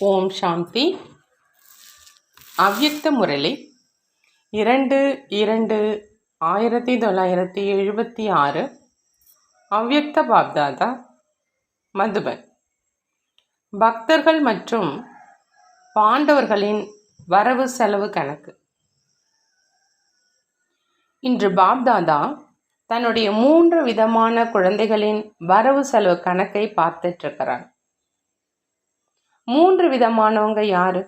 ஓம் சாந்தி. அவ்யுக்த முரளி இரண்டு இரண்டு ஆயிரத்தி தொள்ளாயிரத்தி எழுபத்தி ஆறு அவ்யக்த பாப்தாதா மதுபன். பக்தர்கள் மற்றும் பாண்டவர்களின் வரவு செலவு கணக்கு. இன்று பாப்தாதா தன்னுடைய மூன்று விதமான குழந்தைகளின் வரவு செலவு கணக்கை பார்த்துட்ருக்கிறான் மூன்று விதமானவங்க யாரு?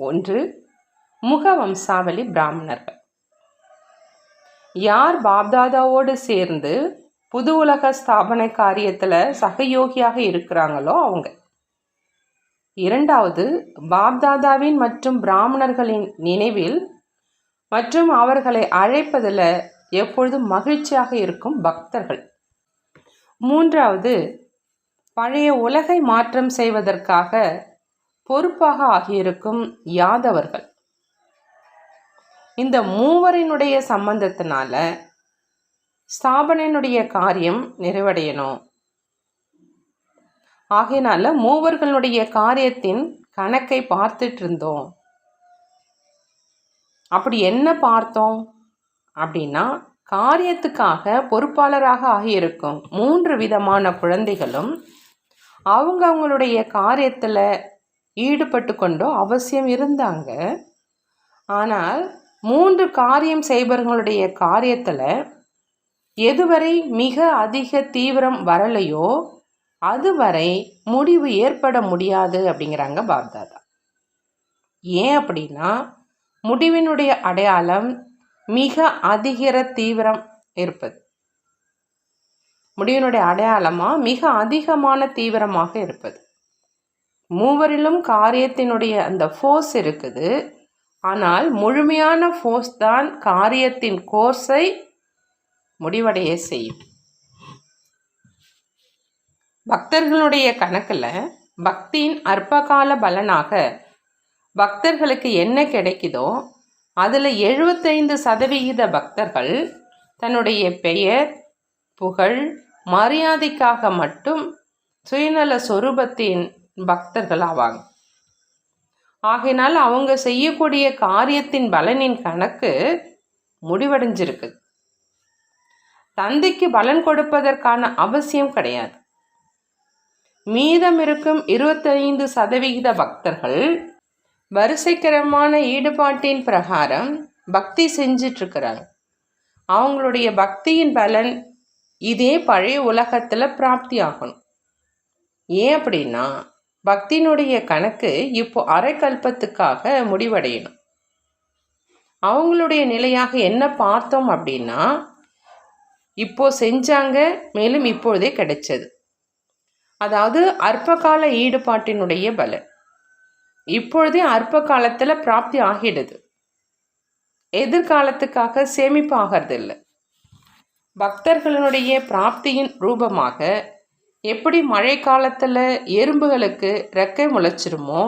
ஒன்று முக வம்சாவளி பிராமணர்கள். யார் பாப்தாதாவோடு சேர்ந்து புது உலக ஸ்தாபனை காரியத்தில் சகயோகியாக இருக்கிறாங்களோ அவங்க. இரண்டாவது பாப்தாதாவின் மற்றும் பிராமணர்களின் நினைவில் மற்றும் அவர்களை அழைப்பதில் எப்பொழுதும் மகிழ்ச்சியாக இருக்கும் பக்தர்கள். மூன்றாவது பழைய உலகை மாற்றம் செய்வதற்காக பொறுப்பாக ஆகியிருக்கும் யாதவர்கள். இந்த மூவரினுடைய சம்பந்தத்தினால ஸ்தாபனையினுடைய காரியம் நிறைவடையணும். ஆகையினால மூவர்களுடைய காரியத்தின் கணக்கை பார்த்துட்டு இருந்தோம் அப்படி என்ன பார்த்தோம் அப்படின்னா காரியத்துக்காக பொறுப்பாளராக ஆகியிருக்கும் மூன்று விதமான குழந்தைகளும் அவங்க அவங்களுடைய காரியத்தில் ஈடுபட்டு கொண்டோ அவசியம் இருந்தாங்க. ஆனால் மூன்று காரியம் செய்பவர்களுடைய காரியத்தில் எதுவரை மிக அதிக தீவிரம் வரலையோ அதுவரை முடிவு ஏற்பட முடியாது அப்படிங்கிறாங்க பாப்தாதா. ஏன் அப்படின்னா முடிவினுடைய அடையாளம் மிக அதிகர தீவிரம் இருப்பது. முடிவினுடைய அடையாளமாக மிக அதிகமான தீவிரமாக இருப்பது. மூவரிலும் காரியத்தினுடைய அந்த ஃபோர்ஸ் இருக்குது. ஆனால் முழுமையான ஃபோர்ஸ் தான் காரியத்தின் கோர்ஸை முடிவடைய செய்யும். பக்தர்களுடைய கணக்கில் பக்தியின் அற்பகால பலனாக பக்தர்களுக்கு என்ன கிடைக்குதோ அதில் எழுபத்தைந்து சதவிகித பக்தர்கள் தன்னுடைய பெயர் புகழ் மரியாதைக்காக மட்டும் சுயநல சொரூபத்தின் பக்தர்கள் ஆவாங்க. ஆகையினால் அவங்க செய்யக்கூடிய காரியத்தின் பலனின் கணக்கு முடிவடைஞ்சிருக்கு. தந்தைக்கு பலன் கொடுப்பதற்கான அவசியம் கிடையாது. மீதம் இருக்கும் இருபத்தைந்து சதவிகித பக்தர்கள் வரிசைக்கரமான ஈடுபாட்டின் பிரகாரம் பக்தி செஞ்சிட்ருக்கிறாங்க. அவங்களுடைய பக்தியின் பலன் இதே பழைய உலகத்தில் பிராப்தி ஆகணும் ஏன் அப்படின்னா பக்தியினுடைய கணக்கு இப்போ அரைக்கல்பத்துக்காக முடிவடையணும். அவங்களுடைய நிலையாக என்ன பார்த்தோம் அப்படின்னா இப்போ செஞ்சாங்க மேலும் இப்பொழுதே கிடைச்சது. அதாவது அற்பகால ஈடுபாட்டினுடைய பலன். இப்பொழுதே அற்ப காலத்தில் பிராப்தி ஆகிடுது. எதிர்காலத்துக்காக சேமிப்பு ஆகிறதில்லை. பக்தர்களுடைய பிராப்தியின் ரூபமாக எப்படி மழை காலத்தில் எறும்புகளுக்கு ரெக்கை முளைச்சிருமோ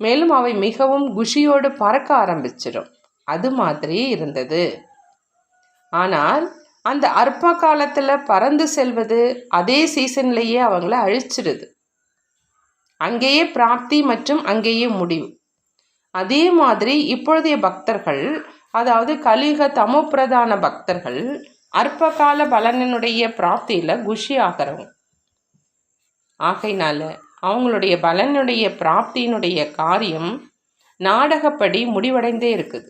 மேலும் அவை மிகவும் குஷியோடு பறக்க ஆரம்பிச்சிடும் அது மாதிரி இருந்தது. ஆனால் அந்த அற்ப காலத்தில் பறந்து செல்வது அதே சீசன்லேயே அவங்கள அழிச்சிடுது அங்கேயே பிராப்தி மற்றும் அங்கேயே முடிவு. அதே மாதிரி இப்பொழுதைய பக்தர்கள் அதாவது கலிக பிரதான பக்தர்கள் அற்பகால பலனினுடைய பிராப்தியில் குஷி ஆகிறவங்க. ஆகையினால அவங்களுடைய பலனுடைய பிராப்தியினுடைய காரியம் நாடகப்படி முடிவடைந்தே இருக்குது.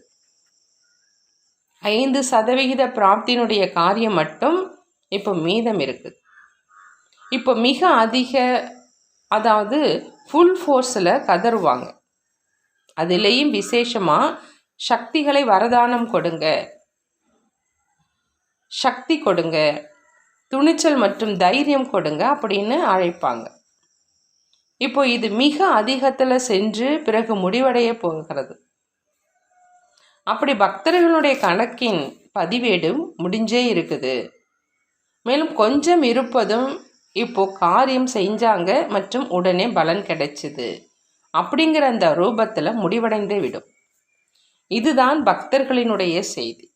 ஐந்து சதவிகித பிராப்தியினுடைய காரியம் மட்டும் இப்போ மீதம் இருக்குது. இப்போ மிக அதிக அதாவது ஃபுல் ஃபோர்ஸில் கதறுவாங்க. அதுலேயும் விசேஷமாக சக்திகளை வரதானம் கொடுங்க. சக்தி கொடுங்க. துணிச்சல் மற்றும் தைரியம் கொடுங்க அப்படின்னு அழைப்பாங்க. இப்போ இது மிக அதிகத்தில் சென்று பிறகு முடிவடைய போகிறது. அப்படி பக்தர்களுடைய கணக்கின் பதிவேடும் முடிஞ்சே இருக்குது. மேலும் கொஞ்சம் இருப்பதும் இப்போ காரியம் செஞ்சாங்க மற்றும் உடனே பலன் கிடைச்சிது. அப்படிங்கிற அந்த ரூபத்தில் முடிவடைந்தே விடும். இதுதான் பக்தர்களினுடைய செய்தி.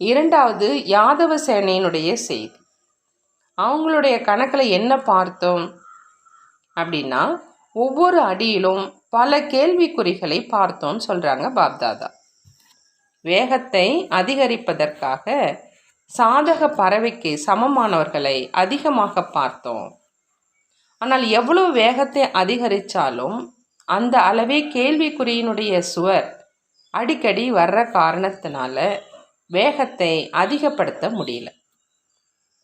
இரண்டாவது யாதவ சேனையினுடைய செய்தி. அவங்களுடைய கணக்கில் என்ன பார்த்தோம் அப்படின்னா ஒவ்வொரு அடியிலும் பல கேள்விக்குறிகளை பார்த்தோம்னு சொல்கிறாங்க பாப்தாதா. வேகத்தை அதிகரிப்பதற்காக சாதக பறவைக்கு சமமானவர்களை அதிகமாக பார்த்தோம். ஆனால் எவ்வளோ வேகத்தை அதிகரித்தாலும் அந்த அளவே கேள்விக்குறியினுடைய சுவர் அடிக்கடி வர்ற காரணத்தினால வேகத்தை அதிகப்படுத்த முடியல.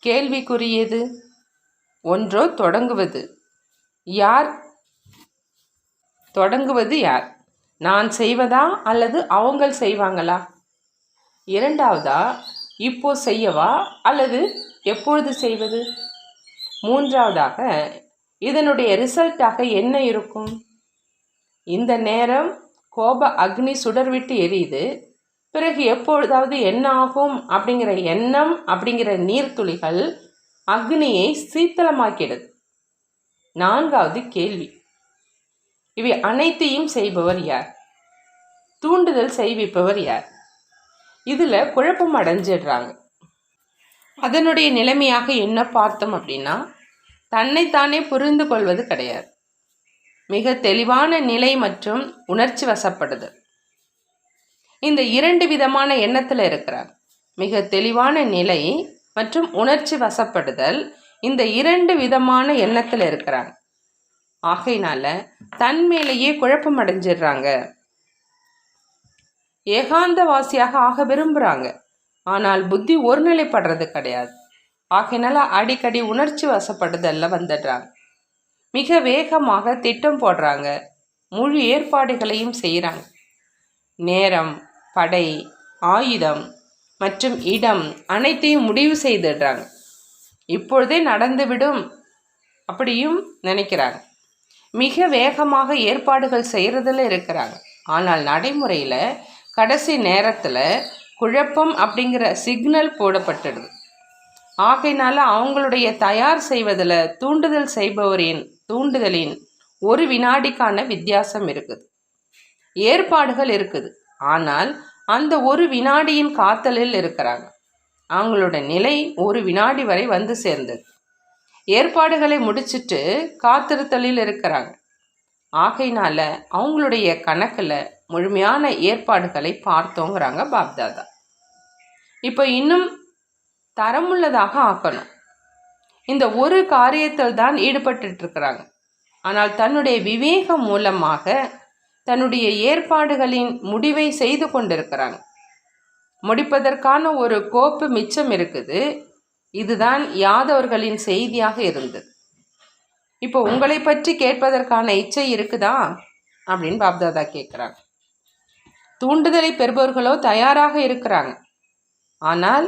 கேள்விக்குரியது ஒன்றோ தொடங்குவது. யார்? தொடங்குவது யார்? நான் செய்வதா அல்லது அவங்கள் செய்வாங்களா? இரண்டாவதா இப்போ செய்யவா அல்லது எப்பொழுது செய்வது? மூன்றாவதாக இதனுடைய ரிசல்ட்டாக என்ன இருக்கும்? இந்த நேரம் கோப அக்னி சுடர்விட்டு எரியுது. பிறகு எப்பொழுதாவது என்ன ஆகும் அப்படிங்கிற எண்ணம் அப்படிங்கிற நீர்த்துளிகள் அக்னியை சீத்தளமாக்கிடுது நான்காவது கேள்வி. இவை அனைத்தையும் செய்பவர் யார்? தூண்டுதல் செய்விப்பவர் யார்? இதில் குழப்பம் அடைஞ்சிடுறாங்க. அதனுடைய நிலைமையாக என்ன பார்த்தோம் அப்படின்னா தன்னைத்தானே புரிந்து கொள்வது கிடையாது. மிக தெளிவான நிலை மற்றும் உணர்ச்சி வசப்படுதல். இந்த இரண்டு விதமான எண்ணத்தில் இருக்கிறார். மிக தெளிவான நிலை மற்றும் உணர்ச்சி வசப்படுதல் இந்த இரண்டு விதமான எண்ணத்தில் இருக்கிறாங்க ஆகையினால தன் மேலேயே குழப்பம் அடைஞ்சிடுறாங்க. ஏகாந்தவாசியாக ஆக விரும்புகிறாங்க ஆனால் புத்தி ஒருநிலைப்படுறது கிடையாது. ஆகையினால அடிக்கடி உணர்ச்சி வசப்படுதல்ல வந்துடுறாங்க. மிக வேகமாக திட்டம் போடுறாங்க. முழு ஏற்பாடுகளையும் செய்கிறாங்க நேரம் படை ஆயுதம் மற்றும் இடம் அனைத்தையும் முடிவு செய்துடுறாங்க. இப்பொழுதே நடந்துவிடும் அப்படியும் நினைக்கிறாங்க. மிக வேகமாக ஏற்பாடுகள் செய்கிறதுல இருக்கிறாங்க. ஆனால் நடைமுறையில் கடைசி நேரத்தில் குழப்பம் அப்படிங்கிற சிக்னல் போடப்பட்டுடுது. ஆகையினால அவங்களுடைய தயார் செய்வதில் தூண்டுதல் செய்பவரின் தூண்டுதலின் ஒரு வினாடிக்கான வித்தியாசம் இருக்குது. ஏற்பாடுகள் இருக்குது. ஆனால் அந்த ஒரு வினாடியின் காத்தலில் இருக்கிறாங்க. அவங்களோட நிலை ஒரு வினாடி வரை வந்து சேர்ந்தது. ஏற்பாடுகளை முடிச்சிட்டு காத்திருத்தலில் இருக்கிறாங்க. ஆகையினால அவங்களுடைய கணக்கில் முழுமையான ஏற்பாடுகளை பார்த்தோங்கிறாங்க பாப்தாதா. இப்போ இன்னும் தரமுள்ளதாக ஆக்கணும். இந்த ஒரு காரியத்தில் தான் ஈடுபட்டு இருக்கிறாங்க. ஆனால் தன்னுடைய விவேகம் மூலமாக தன்னுடைய ஏற்பாடுகளின் முடிவை செய்து கொண்டிருக்கிறாங்க முடிப்பதற்கான ஒரு கோப்பு மிச்சம் இருக்குது. இதுதான் யாதவர்களின் செய்தியாக இருந்தது. இப்போ உங்களை பற்றி கேட்பதற்கான இச்சை இருக்குதா? அப்படின்னு பாப்தாதா கேட்குறாங்க. தூண்டுதலை பெறுபவர்களோ தயாராக இருக்கிறாங்க. ஆனால்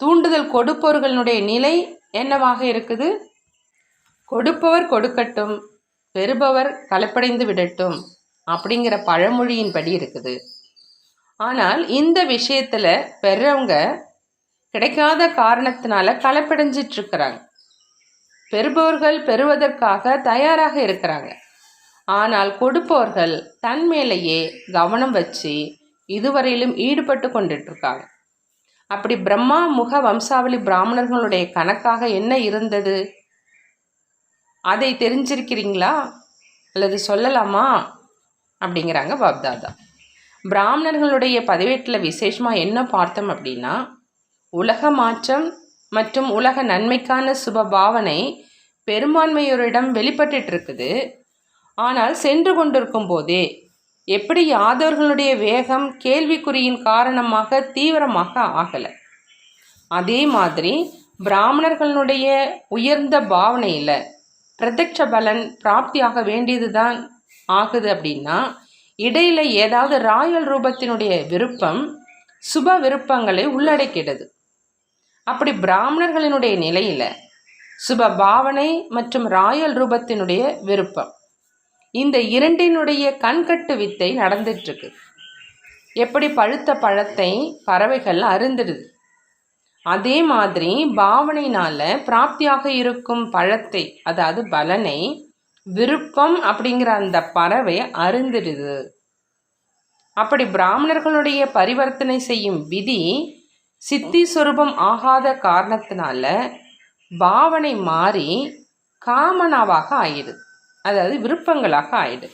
தூண்டுதல் கொடுப்பவர்களுடைய நிலை என்னவாக இருக்குது? கொடுப்பவர் கொடுக்கட்டும் பெறுபவர் கலப்படைந்து விடட்டும். அப்படிங்கிற பழமொழியின்படி இருக்குது. ஆனால் இந்த விஷயத்தில் பெறவங்க கிடைக்காத காரணத்தினால கலப்படைஞ்சிட்டு இருக்கிறாங்க பெறுபவர்கள் பெறுவதற்காக தயாராக இருக்கிறாங்க. ஆனால் கொடுப்பவர்கள் தன் மேலேயே கவனம் வச்சு இதுவரையிலும் ஈடுபட்டு கொண்டுட்டு இருக்காங்க அப்படி பிரம்மா முக வம்சாவளி பிராமணர்களுடைய கணக்காக என்ன இருந்தது? அதை தெரிஞ்சிருக்கிறீங்களா? அல்லது சொல்லலாமா? அப்படிங்கிறாங்க பாப்தாதா. பிராமணர்களுடைய பதிவேட்டில் விசேஷமாக என்ன பார்த்தோம் அப்படின்னா உலக மாற்றம் மற்றும் உலக நன்மைக்கான சுப பாவனை பெரும்பான்மையோரிடம் வெளிப்பட்டு இருக்குது ஆனால் சென்று கொண்டிருக்கும் போதே எப்படி யாதவர்களுடைய வேகம் கேள்விக்குறியின் காரணமாக தீவிரமாக ஆகலை. அதே மாதிரி பிராமணர்களுடைய உயர்ந்த பாவனையில் பிரத்யட்ச பலன் பிராப்தியாக வேண்டியது தான் ஆகுது அப்படின்னா இடையில் ஏதாவது ராயல் ரூபத்தினுடைய விருப்பம் சுப விருப்பங்களை உள்ளடக்கிடுது அப்படி பிராமணர்களினுடைய நிலையில் சுப பாவனை மற்றும் ராயல் ரூபத்தினுடைய விருப்பம் இந்த இரண்டினுடைய கண்கட்டு வித்தை நடந்துட்டுருக்கு. எப்படி பழுத்த பழத்தை பறவைகள் அருந்துடுது? அதே மாதிரி பாவனையினால் பிராப்தியாக இருக்கும் பழத்தை அதாவது பலனை விருப்பம் அப்படிங்கிற அந்த பறவை அருந்திடுது. அப்படி பிராமணர்களுடைய பரிவர்த்தனை செய்யும் விதி சித்தி சுரூபம் ஆகாத காரணத்தினால பாவனை மாறி காமனாவாக ஆயிடுது அதாவது விருப்பங்களாக ஆயிடு.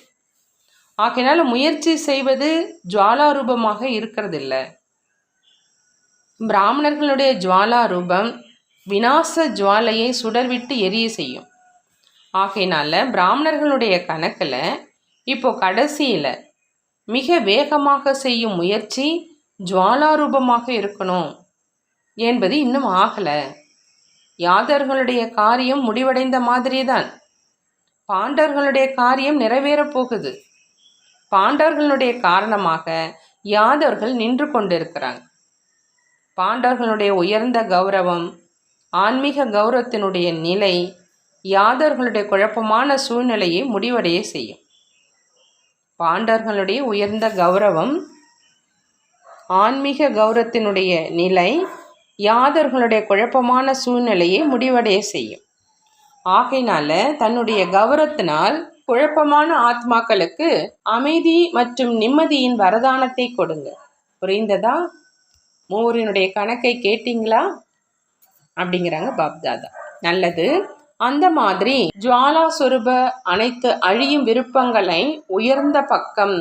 ஆகையினால முயற்சி செய்வது ஜுவாலா ரூபமாக இருக்கிறதில்ல. பிராமணர்களுடைய ஜுவாலா ரூபம் விநாச ஜுவாலையை சுடர்விட்டு எரிய செய்யும். ஆகையினால பிராமணர்களுடைய கணக்கில் இப்போ கடைசியில் மிக வேகமாக செய்யும் முயற்சி ஜுவாலாரூபமாக இருக்கணும் என்பது இன்னும் ஆகலை. யாதர்களுடைய காரியம் முடிவடைந்த மாதிரி தான் பாண்டவர்களுடைய காரியம் நிறைவேறப் போகுது. பாண்டர்களுடைய காரணமாக யாதவர்கள் நின்று கொண்டிருக்கிறாங்க. பாண்டவர்களுடைய உயர்ந்த கௌரவம் ஆன்மீக கௌரவத்தினுடைய நிலை யாதவர்களுடைய குழப்பமான சூழ்நிலையை முடிவடைய செய்யும். பாண்டர்களுடைய உயர்ந்த கௌரவம் ஆன்மீக கௌரவத்தினுடைய நிலை யாதர்களுடைய குழப்பமான சூழ்நிலையை முடிவடைய செய்யும். ஆகையினால தன்னுடைய கௌரவத்தினால் குழப்பமான ஆத்மாக்களுக்கு அமைதி மற்றும் நிம்மதியின் வரதானத்தை கொடுங்க. புரிந்ததா? மூவரினுடைய கணக்கை கேட்டிங்களா? அப்படிங்கிறாங்க பாப்தாதா. நல்லது. அந்த மாதிரி ஜுவாலா சுரூப அனைத்து அழியும் விருப்பங்களை உயர்ந்த பக்கம்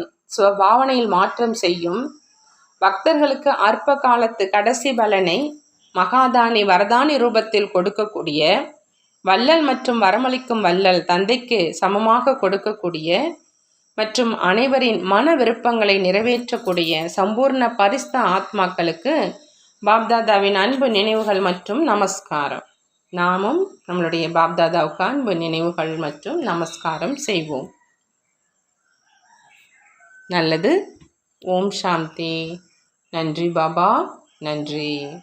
பாவனையில் மாற்றம் செய்யும் பக்தர்களுக்கு அற்ப காலத்து கடைசி பலனை மகாதானி வரதானி ரூபத்தில் கொடுக்கக்கூடிய வள்ளல் மற்றும் வரமளிக்கும் வள்ளல் தந்தைக்கு சமமாக கொடுக்கக்கூடிய மற்றும் அனைவரின் மன விருப்பங்களை நிறைவேற்றக்கூடிய சம்பூர்ண பரிஸ்த ஆத்மாக்களுக்கு பாப்தாதாவின் அன்பு நினைவுகள் மற்றும் நமஸ்காரம். நாமும் நம்மளுடைய பாப்தாதாவுக்கு அன்பு நினைவுகள் மற்றும் நமஸ்காரம் செய்வோம். நல்லது. ஓம் சாந்தி. நன்றி பாபா. நன்றி.